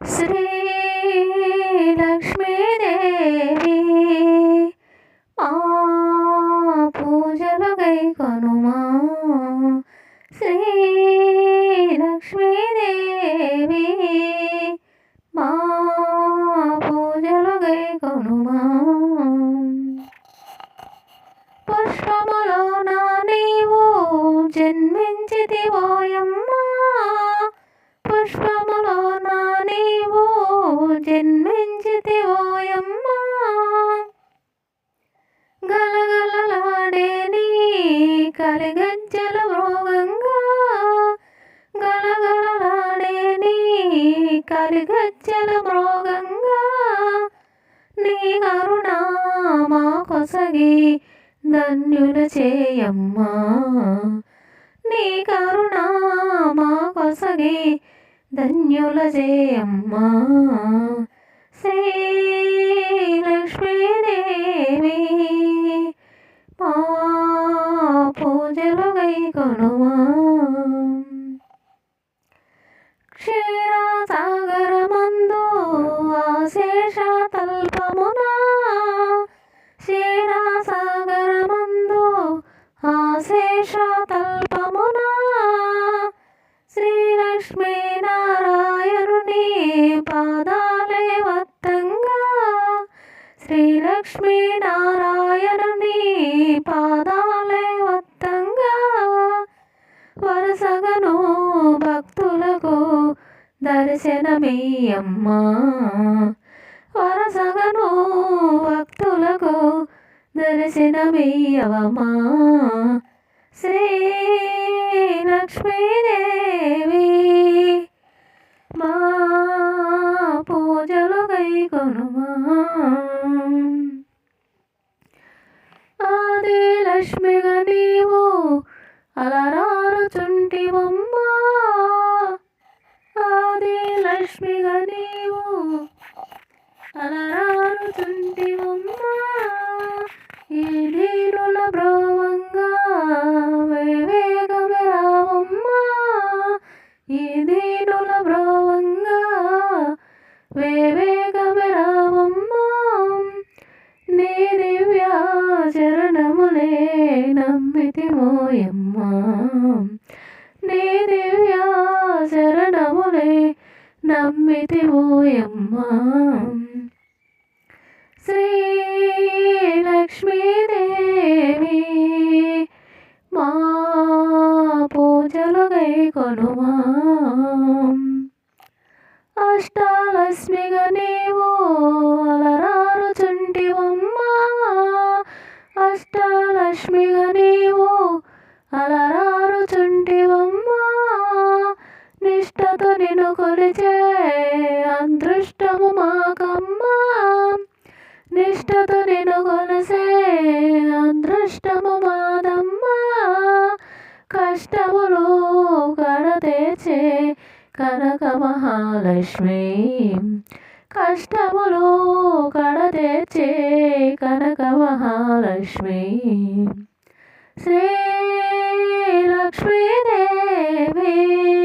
శ్రీ లక్ష్మీదేవి మా పూజలు గై కొనుమా శ్రీ లక్ష్మీదేవి మా పూజలు గై కొనుమా పుష్పములోన నీవు జన్మించితివోయమ్మా పుష్పములోన కలిగజ్జల మృగంగా గలగలలాడే నీ కలిగజ్జల మృగంగా నీ కరుణామా కొసగి ధన్యుల చేయమ్మా. నీ కరుణామా కొసగి ధన్యుల చేయమ్మా. శ్రీ లక్ష్మీదేవి మా పూజలు గై కొనుమా క్షీరాసాగరమందు ఆశేష తల్పమునా క్షీరాసాగరమందు ఆశేష తల్పమునా శ్రీలక్ష్మీ నారాయణుని పాదాలే వత్తంగా. శ్రీలక్ష్మీ నారాయణ దర్శనమీయమ్మా వరసగను భక్తులకు దర్శనమీయవమా శ్రీ లక్ష్మీదేవి మా పూజలు గై కొనుమా ఆది లక్ష్మిగా నీవు అలరారుచుంటివమ్మా. లక్ష్మిగా నీవు అలరారుతుంటివమ్మా ఈ నీరుల బ్రోవంగా వేగమే రావమ్మా. ఈ దీనుల బ్రోవంగా వేగమే రావమ్మా. నీ దివ్యా చరణములే నమ్మితి మోయమ్మా నీ దివ్యా చరణములే నమ్మితి ఓయమ్మా. శ్రీ లక్ష్మీదేవి మా పూజలు గై కొనుమా అష్టాలక్ష్మిగా నీవు అలరారుచుంటివమ్మా. అష్టాలక్ష్మిగా నీవు అలరారు నిష్టతో నిన్ను కొలిచే అదృష్టము మాకమ్మా. నిష్టతో నిన్ను కొలిసే అదృష్టము మాదమ్మా. కష్టములు కడతేచే కనక మహాలక్ష్మి. కష్టములు కడతేచే కనక మహాలక్ష్మి. శ్రీ లక్ష్మీదేవి.